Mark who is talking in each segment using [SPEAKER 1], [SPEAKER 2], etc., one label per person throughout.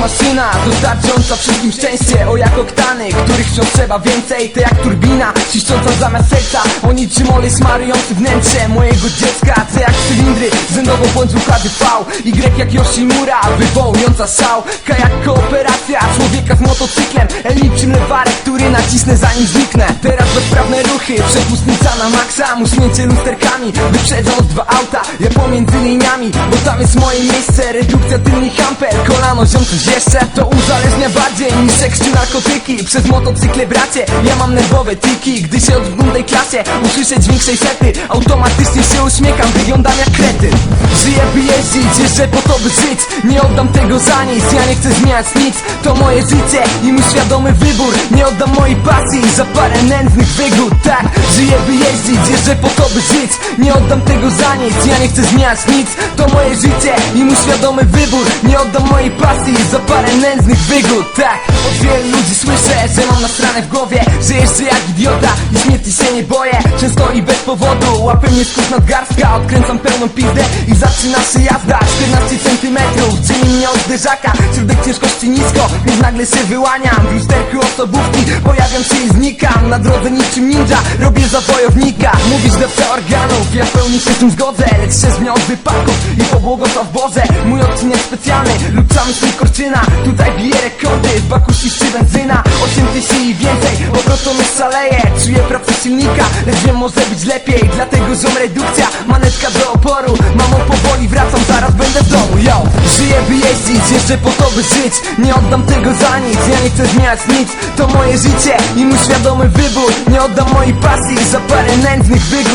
[SPEAKER 1] Maszyna, dostarcząca wszystkim szczęście. O jak oktany, których wciąż trzeba więcej. To jak turbina, ciszcząca zamiast serca. O niczym olej smarujący wnętrze mojego dziecka. C jak cylindry, rzędowo błąd układy V Y jak Yoshimura, wywołująca szał K jak kooperacja człowieka z motocyklem. L niczym lewarek, który nacisnę zanim zniknę. Teraz bezprawne ruchy, przepustnica na maksa. Muśnięcie lusterkami, wyprzedzając dwa auta. Ja pomiędzy liniami, bo tam jest moje miejsce. Redukcja tylnych amper, kolano ziom coś jeszcze To uzależnia bardziej niż seks czy narkotyki. Przez motocykle bracie, ja mam nerwowe tiki Gdy się odbudam tej klasie, usłyszę dźwięk sety Automatycznie się uśmiecham, wyglądam jak kretyn Żyję by jeździć, jeżdżę po to by żyć. Nie oddam tego za nic, ja nie chcę zmieniać nic. To moje życie i mój świadomy wybór. Nie oddam mojej pasji za parę nędznych wygód Tak, żyję by jeździć, jeżdżę po to by żyć. Nie oddam tego za nic, ja nie chcę zmieniać nic. To moje życie i mój świadomy wybór. Nie oddam mojej pasji za parę nędznych wygód Tak, od wielu ludzi słyszę, że mam nasrane w głowie Że jeszcze jak idiota i śmierci się nie boję. Często i bez powodu łapie mnie skórz nadgarstka Odkręcam pełną pizdę i zaczyna się jazda. 14 centymetrów dzieli mnie od zderzaka Środek ciężkości nisko, więc nagle się wyłaniam. W lusterku osobówki pojawiam się i znikam. Na drodze niczym ninja, robię za wojownika. Mówisz lepsze organów, ja w pełni się z tym zgodzę. Lecz się zmiał od wypadków i pobłogosław Boże. Mój odcinek specjalny lub cały swój korczyna Tutaj bije rekordy, w baku czy benzyna. 8 tysięcy i więcej, obrotom jest szaleje. Czuję pracę silnika, lecz wiem może być lepiej. Dlatego ziom redukcja, manetka do oporu. Mamo powoli wracam, zaraz będę w domu, yo! Żyję by jeździć, jeszcze po to by żyć. Nie oddam tego za nic, ja nie chcę zmieniać nic. To moje życie i mój świadomy wybór. Nie oddam mojej pasji za parę nędznych wygód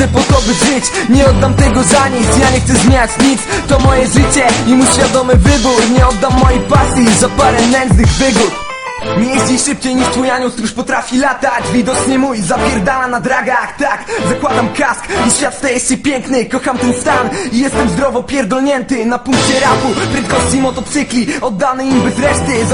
[SPEAKER 1] jeszcze po to by żyć. Nie oddam tego za nic, ja nie chcę zmieniać nic. To moje życie i mój świadomy wybór. Nie oddam mojej pasji za parę nędznych wygód. Nie jeździ szybciej niż twój anioł stróż potrafi latać. Widocznie mój zapierdala na dragach. Tak, zakładam kask i świat staje się piękny. Kocham ten stan i jestem zdrowo pierdolnięty. Na punkcie rapu, prędkości motocykli Oddany im bez reszty